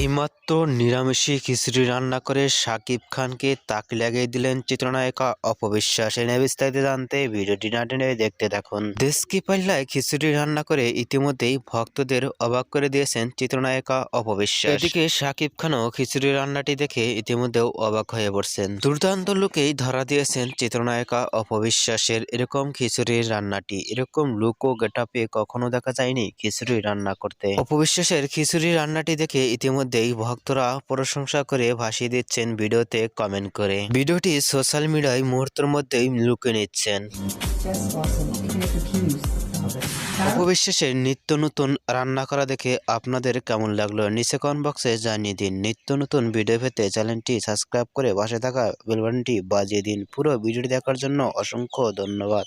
Гейма নিরামিষি খিচুড়ি রান্না করে শাকিব খানকে তাক লাগিয়ে দিলেন চিত্রনায়িকা অপবিশ্বাস এনে বিস্তারিত জানতে ভিডিওটি না টেনে দেখতে থাকুন। দেশকি পাল্লায় খিচুড়ি রান্না করে ইতিমধ্যেই ভক্তদের অবাক করে দিয়েছেন চিত্রনায়িকা অপবিশ্বাস। এদিকে শাকিব খানও খিচুড়ি রান্নাটি দেখে ইতিমধ্যেও অবাক হয়ে পড়ছেন। দুর্দান্ত লুকেই ধরা দিয়েছেন চিত্রনায়িকা অপবিশ্বাসের এরকম খিচুড়ির রান্নাটি। এরকম লুক ও গেটাপে কখনো দেখা যায়নি খিচুড়ি রান্না করতে। অপবিশ্বাসের খিচুড়ি রান্নাটি দেখে ইতিমধ্যেই ভক্তরা প্রশংসা করে ভাসিয়ে দিচ্ছেন ভিডিওতে কমেন্ট করে। ভিডিওটি সোশ্যাল মিডিয়ায় মুহূর্তের মধ্যেই লুকে নিচ্ছেন. অপবিশ্বাসের নিত্য নতুন রান্না করা দেখে আপনাদের কেমন লাগল? নিচে কমেন্ট বক্সে জানিয়ে দিন। নিত্য নতুন ভিডিও পেতে চ্যানেলটি সাবস্ক্রাইব করে পাশে থাকা বেলবাটনটি বাজিয়ে দিন। পুরো ভিডিওটি দেখার জন্য অসংখ্য ধন্যবাদ।